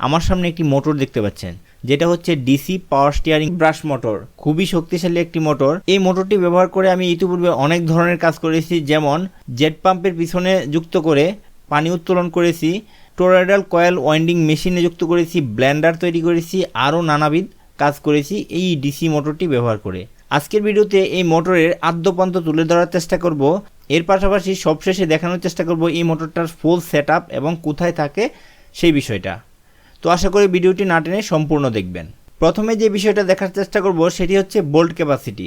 আমার সামনে একটি মোটর দেখতে পাচ্ছেন, যেটা হচ্ছে DC power steering brush motor খুবই শক্তিশালী একটি মোটর। এই মোটরটি ব্যবহার করে আমি ইতিপূর্বে অনেক ধরনের কাজ করেছি, যেমন জেট পাম্পের পিছনে যুক্ত করে পানি উত্তোলন করেছি টোরাইডাল কয়েল ওয়াইন্ডিং মেশিনে যুক্ত করেছি ব্ল্যান্ডার তৈরি করেছি, আরও নানাবিধ কাজ করেছি এই ডিসি মোটরটি ব্যবহার করে। আজকের ভিডিওতে এই মোটরের আদ্যপান্ত তুলে ধরার চেষ্টা করব। এর পাশাপাশি সবশেষে দেখানোর চেষ্টা করব এই মোটরটার ফুল সেট এবং কোথায় থাকে সেই বিষয়টা। তো আশা করি ভিডিওটি না টেনে সম্পূর্ণ দেখবেন। প্রথমে যে বিষয়টা দেখার চেষ্টা করব সেটি হচ্ছে বোল্ট ক্যাপাসিটি।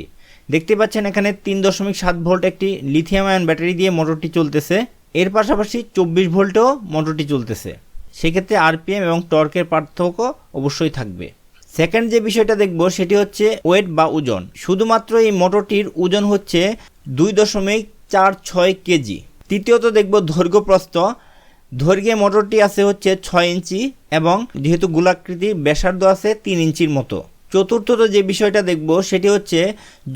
দেখতে পাচ্ছেন এখানে তিন দশমিক সাত ভোল্ট একটি লিথিয়াম আয়ন ব্যাটারি দিয়ে মোটরটি চলতেছে। এর পাশাপাশি চব্বিশ ভোল্টেও মোটরটি চলতেছে। সেক্ষেত্রে আরপিএম এবং টর্কের পার্থক্য অবশ্যই থাকবে। সেকেন্ড যে বিষয়টা দেখব সেটি হচ্ছে ওয়েট বা ওজন। শুধুমাত্র এই মোটরটির ওজন হচ্ছে দুই দশমিক চার ছয় কেজি। তৃতীয়ত দেখব দৈর্ঘ্য প্রস্থ। দৈর্ঘ্যে মোটরটি আছে হচ্ছে ছয় ইঞ্চি এবং যেহেতু গোলাকৃতির ব্যাসার্ধ আছে তিন ইঞ্চির মতো। চতুর্থত যে বিষয়টা দেখব সেটি হচ্ছে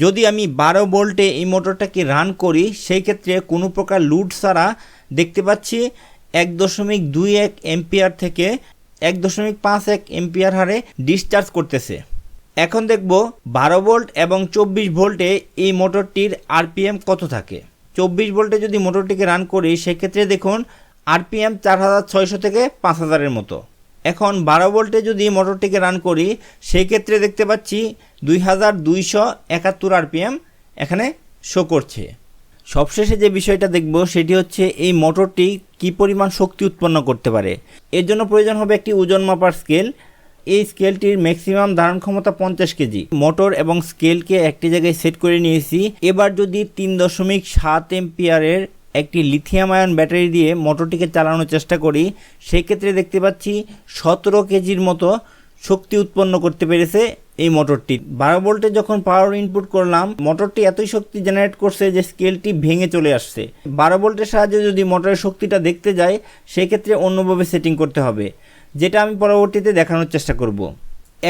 যদি আমি বারো ভোল্টে এই মোটরটাকে রান করি, সেই ক্ষেত্রে কোনো প্রকার লুড ছাড়া দেখতে পাচ্ছি এক দশমিক দুই এক এম্পিয়ার থেকে এক দশমিক পাঁচ এক এম্পিয়ার হারে ডিসচার্জ করতেছে। এখন দেখব বারো ভোল্ট এবং চব্বিশ ভোল্টে এই মোটরটির আরপিএম কত থাকে। চব্বিশ ভোল্টে যদি মোটরটিকে রান করি, সেক্ষেত্রে দেখুন আরপিএম চার হাজার ছয়শো থেকে পাঁচ হাজারের মতো। এখন বারো ভোল্টে যদি মোটরটিকে রান করি সেই ক্ষেত্রে দেখতে পাচ্ছি দুই হাজার দুইশো একাত্তর আরপিএম এখানে শো করছে। সবশেষে যে বিষয়টা দেখব, সেটি হচ্ছে এই মোটরটি কি পরিমাণ শক্তি উৎপন্ন করতে পারে। এর জন্য প্রয়োজন হবে একটি ওজন মাপার স্কেল। এই স্কেলটির ম্যাক্সিমাম ধারণ ক্ষমতা পঞ্চাশ কেজি। মোটর এবং স্কেলকে একটি জায়গায় সেট করে নিয়েছি। এবার যদি তিন দশমিক সাত এম্পিয়ারের একটি লিথিয়াম আয়ন ব্যাটারি দিয়ে মোটরটিকে চালানোর চেষ্টা করি সেই ক্ষেত্রে দেখতে পাচ্ছি সতেরো কেজির মতো শক্তি উৎপন্ন করতে পেরেছে এই মোটরটি। বারো ভোল্টে যখন পাওয়ার ইনপুট করলাম, মোটরটি এতই শক্তি জেনারেট করছে যে স্কেলটি ভেঙে চলে আসছে। বারো ভোল্টের সাহায্যে যদি মোটরের শক্তিটা দেখতে যাই, সেক্ষেত্রে অন্যভাবে সেটিং করতে হবে, যেটা আমি পরবর্তীতে দেখানোর চেষ্টা করব।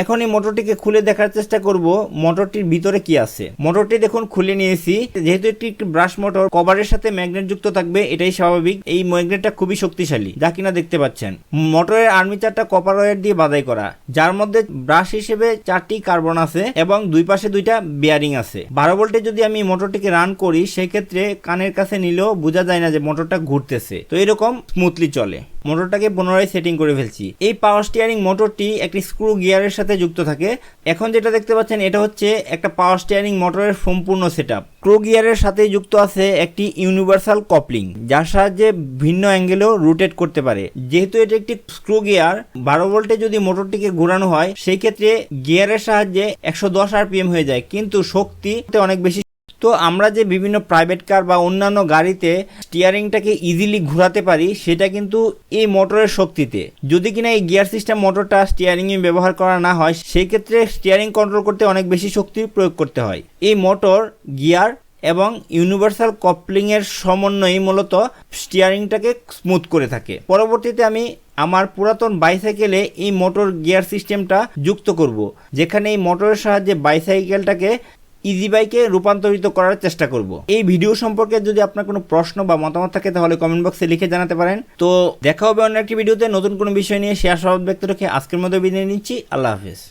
এখন এই মোটরটিকে খুলে দেখার চেষ্টা করব, মোটরটির ভিতরে কি আছে। মোটরটি দেখুন, খুলে নিয়েছি। যেহেতু একটি ব্রাশ মোটর, কভারের সাথে ম্যাগনেট যুক্ত থাকবে, এটাই স্বাভাবিক। এই ম্যাগনেটটা খুবই শক্তিশালী, যা কিনা দেখতে পাচ্ছেন। মোটরের আর্মিচারটা কপার ওয়্যার দিয়ে বাধাই করা, যার মধ্যে ব্রাশ হিসেবে চারটি কার্বন আছে এবং দুই পাশে দুইটা বিয়ারিং আছে। বারো ভোল্টে যদি আমি মোটরটিকে রান করি, সেক্ষেত্রে কানের কাছে নিলেও বোঝা যায় না যে মোটরটা ঘুরতেছে। তো এরকম স্মুথলি চলে। মোটরটাকে পুনরায় সেটিং করে ফেলছি। এই পাওয়ার স্টিয়ারিং মোটরটি একটি স্ক্রু গিয়ারের সাথে যুক্ত থাকে। এখন যেটা দেখতে পাচ্ছেন, এটা হচ্ছে একটা পাওয়ার স্টিয়ারিং মোটরের সম্পূর্ণ সেট আপ স্ক্রু গিয়ারের সাথে যুক্ত আছে একটি ইউনিভার্সাল কপলিং যার সাহায্যে ভিন্ন অ্যাঙ্গেলেও রোটেট করতে পারে। যেহেতু এটা একটি স্ক্রু গিয়ার বারো ভোল্টে যদি মোটরটিকে ঘোরানো হয়, সেই ক্ষেত্রে গিয়ারের সাহায্যে একশো দশ আরপিএম হয়ে যায়। কিন্তু শক্তি অনেক বেশি তো আমরা যে বিভিন্ন প্রাইভেট কার বা অন্যান্য গাড়িতে স্টিয়ারিংটাকে ইজিলি ঘোরাতে পারি, সেটা কিন্তু এই মোটরের শক্তিতে। যদি কিনা এই গিয়ার সিস্টেম মোটরটা স্টিয়ারিংয়ে ব্যবহার করা না হয় সেই ক্ষেত্রে স্টিয়ারিং কন্ট্রোল করতে অনেক বেশি শক্তি প্রয়োগ করতে হয়। এই মোটর গিয়ার এবং ইউনিভার্সাল কপলিংয়ের সমন্বয়ে মূলত স্টিয়ারিংটাকে স্মুথ করে থাকে। পরবর্তীতে আমি আমার পুরাতন বাইসাইকেলে এই মোটর গিয়ার সিস্টেমটা যুক্ত করব, যেখানে এই মোটরের সাহায্যে বাইসাইকেলটাকে ইজি বাইকে রূপান্তরিত করার চেষ্টা করব। এই ভিডিও সম্পর্কে যদি আপনার কোনো প্রশ্ন বা মতামত থাকে, তাহলে কমেন্ট বক্সে লিখে জানাতে পারেন। তো দেখা হবে অন্য একটি ভিডিওতে নতুন কোনো বিষয় নিয়ে শেয়ার সব ব্যক্তি রেখে আজকের মতো বিদায় নিচ্ছি। আল্লাহ হাফিজ।